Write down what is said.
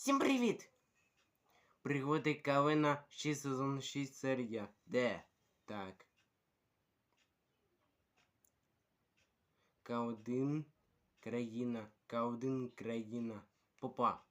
Всім привіт! Пригоди Кавина 6 сезон 6 серія. Де? Так. К1 країна. К1 країна. Попа.